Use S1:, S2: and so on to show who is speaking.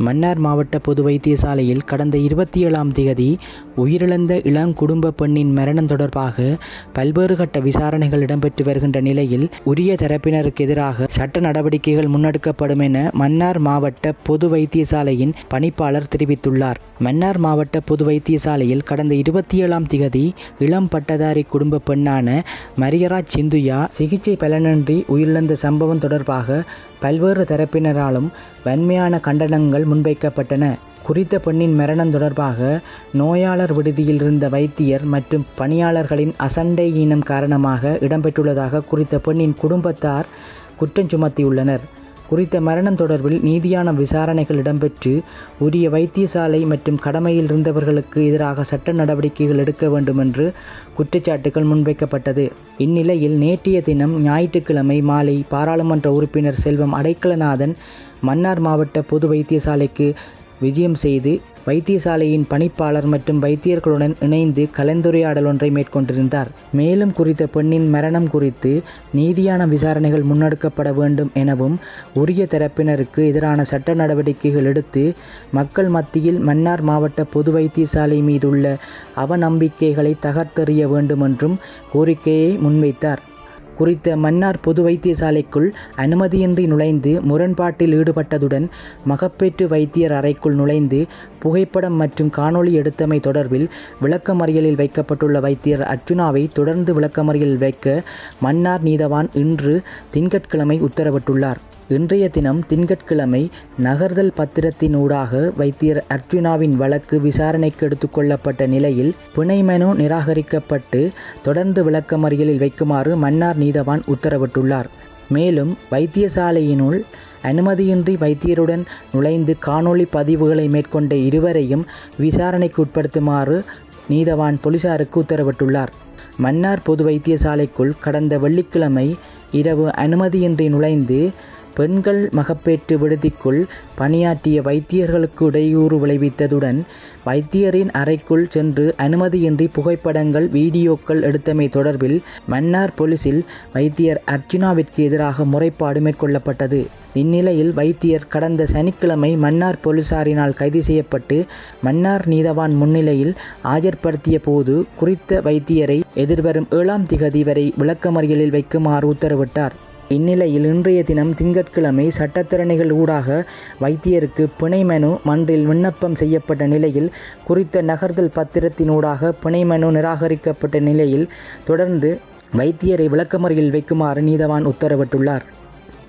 S1: மன்னார் மாவட்ட பொது வைத்தியசாலையில் கடந்த இருபத்தி ஏழாம் தேதி உயிரிழந்த இளம் குடும்ப பெண்ணின் மரணம் தொடர்பாக பல்வேறு கட்ட விசாரணைகள் இடம்பெற்று வருகின்ற நிலையில் உரிய தரப்பினருக்கு எதிராக சட்ட நடவடிக்கைகள் முன்னெடுக்கப்படும் என மன்னார் மாவட்ட பொது வைத்தியசாலையின் பணிப்பாளர் தெரிவித்துள்ளார். மன்னார் மாவட்ட பொது வைத்தியசாலையில் கடந்த இருபத்தி ஏழாம் திகதி இளம் பட்டதாரி குடும்ப பெண்ணான மரியராஜ் சிந்துயா சிகிச்சை பலனின்றி உயிரிழந்த சம்பவம் தொடர்பாக பல்வேறு தரப்பினராலும் வன்மையான கண்டனங்கள் முன்வைக்கப்பட்டன. குறித்த பெண்ணின் மரணம் தொடர்பாக நோயாளர் விடுதியில் இருந்த வைத்தியர் மற்றும் பணியாளர்களின் அசண்டை ஈனம் காரணமாக இடம்பெற்றுள்ளதாக குறித்த பெண்ணின் குடும்பத்தார் குற்றம் சுமத்தியுள்ளனர். குறித்த மரணம் தொடர்பில் நீதியான விசாரணைகள் இடம்பெற்று உரிய வைத்தியசாலை மற்றும் கடமையில் இருந்தவர்களுக்கு எதிராக சட்ட நடவடிக்கைகள் எடுக்க வேண்டும் என்று குற்றச்சாட்டுகள் முன்வைக்கப்பட்டது. இந்நிலையில் நேற்றைய தினம் ஞாயிற்றுக்கிழமை மாலை பாராளுமன்ற உறுப்பினர் செல்வம் அடைக்கலநாதன் மன்னார் மாவட்ட பொது வைத்தியசாலைக்கு விஜயம் செய்து வைத்தியசாலையின் பணிப்பாளர் மற்றும் வைத்தியர்களுடன் இணைந்து கலந்துரையாடல் ஒன்றை மேற்கொண்டிருந்தார். மேலும் குறித்த பெண்ணின் மரணம் குறித்து நீதியான விசாரணைகள் முன்னெடுக்கப்பட வேண்டும் எனவும் உரிய தரப்பினருக்கு எதிரான சட்ட நடவடிக்கைகள் எடுத்து மக்கள் மத்தியில் மன்னார் மாவட்ட பொது வைத்தியசாலை மீதுள்ள அவநம்பிக்கைகளை தகர்த்தெறிய வேண்டும் என்றும் கோரிக்கையை முன்வைத்தார். குறித்த மன்னார் பொது வைத்தியசாலைக்குள் அனுமதியின்றி நுழைந்து முரண்பாட்டில் ஈடுபட்டதுடன் மகப்பேற்று வைத்தியர் அறைக்குள் நுழைந்து புகைப்படம் மற்றும் காணொளி எடுத்தமை தொடர்பில் விளக்கமறியலில் வைக்கப்பட்டுள்ள வைத்தியர் அர்ஜுனாவை தொடர்ந்து விளக்கமறியலில் வைக்க மன்னார் நீதவான் இன்று திங்கட்கிழமை உத்தரவிட்டுள்ளார். இன்றைய தினம் திங்கட்கிழமை நகர்தல் பத்திரத்தினூடாக வைத்தியர் அர்ஜுனாவின் வழக்கு விசாரணைக்கு எடுத்துக்கொள்ளப்பட்ட நிலையில் பிணை மனு நிராகரிக்கப்பட்டு தொடர்ந்து விளக்கமறியலில் வைக்குமாறு மன்னார் நீதவான் உத்தரவிட்டுள்ளார். மேலும் வைத்தியசாலையினுள் அனுமதியின்றி வைத்தியருடன் நுழைந்து காணொளி பதிவுகளை மேற்கொண்ட இருவரையும் விசாரணைக்கு உட்படுத்துமாறு நீதவான் போலீசாருக்கு உத்தரவிட்டுள்ளார். மன்னார் பொது வைத்தியசாலைக்குள் கடந்த வெள்ளிக்கிழமை இரவு அனுமதியின்றி நுழைந்து பெண்கள் மகப்பேற்று விடுதிக்குள் பணியாற்றிய வைத்தியர்களுக்கு இடையூறு விளைவித்ததுடன் வைத்தியரின் அறைக்குள் சென்று அனுமதியின்றி புகைப்படங்கள் வீடியோக்கள் எடுத்தமை தொடர்பில் மன்னார் போலீசில் வைத்தியர் அர்ச்சுனாவிற்கு எதிராக முறைப்பாடு மேற்கொள்ளப்பட்டது. இந்நிலையில் வைத்தியர் கடந்த சனிக்கிழமை மன்னார் போலீசாரினால் கைது செய்யப்பட்டு மன்னார் நீதவான் முன்னிலையில் ஆஜர்படுத்திய போது குறித்த வைத்தியரை எதிர்வரும் ஏழாம் திகதி வரை விளக்கமறியலில் வைக்குமாறு உத்தரவிட்டார். இந்நிலையில் இன்றைய தினம் திங்கட்கிழமை சட்டத்திறனைகள் ஊடாக வைத்தியருக்கு பிணை மனு மன்றில் விண்ணப்பம் செய்யப்பட்ட நிலையில் குறித்த நகர்தல் பத்திரத்தினூடாக பிணை மனு நிராகரிக்கப்பட்ட நிலையில் தொடர்ந்து வைத்தியரை விளக்கமறியல் வைக்குமாறு நீதவான் உத்தரவிட்டுள்ளார்.